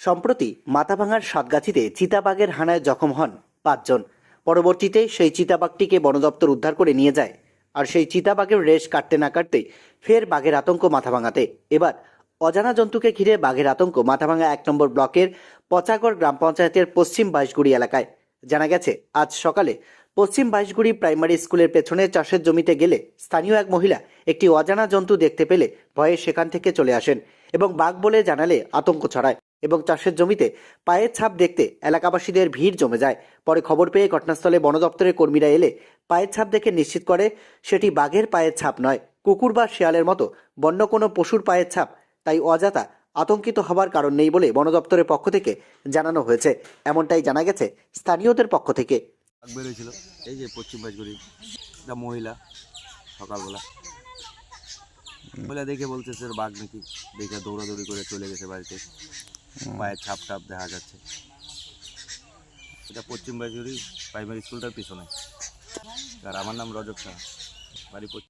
সম্প্রতি মাথাভাঙার সাতগাছিতে চিতাবাঘের হানায় জখম হন পাঁচজন। পরবর্তীতে সেই চিতাবাঘটিকে বন দপ্তর উদ্ধার করে নিয়ে যায় আর সেই চিতাবাঘের রেশ কাটতে না কাটতেই ফের বাঘের আতঙ্ক মাথাভাঙাতে। এবার অজানা জন্তুকে ঘিরে বাঘের আতঙ্ক মাথাভাঙা এক নম্বর ব্লকের পচাগড় গ্রাম পঞ্চায়েতের পশ্চিম বাইশগুড়ি এলাকায়। জানা গেছে, আজ সকালে পশ্চিম বাইশগুড়ি প্রাইমারি স্কুলের পেছনে চাষের জমিতে গেলে স্থানীয় এক মহিলা একটি অজানা জন্তু দেখতে পেলে ভয়ে সেখান থেকে চলে আসেন এবং বাঘ বলে জানালে আতঙ্ক ছড়ায়। এবং চাষের জমিতে পায়ের ছাপ দেখতে এলাকাবাসীদের ভিড় জমে যায়। পরে খবর পেয়ে ঘটনাস্থলে বন দপ্তরের কর্মীরা এলে পায়ের ছাপ দেখে নিশ্চিত করে সেটি বাঘের পায়ের ছাপ নয়, কুকুর বা শেয়ালের মতো। বন্য কোনো পশুর পায়ের ছাপ, তাই অজাতা আতঙ্কিত হবার কারণ নেই বলে বন দপ্তরের পক্ষ থেকে জানানো হয়েছে। এমনটাই জানা গেছে স্থানীয়দের পক্ষ থেকে। বেরোয়েছিল। এই যে পশ্চিম মহিলা সকালবেলা। মহিলা দেখে বলতেছে, বাঘ নাকি দেখে দৌড়াদৌড়ি করে চলে গেছে বাড়িতে। পায়ের ছাপ টাপ দেখা যাচ্ছে। এটা পশ্চিম বাজুরি প্রাইমারি স্কুলটার পিছনে। আর আমার নাম রজত শাহ বাড়ি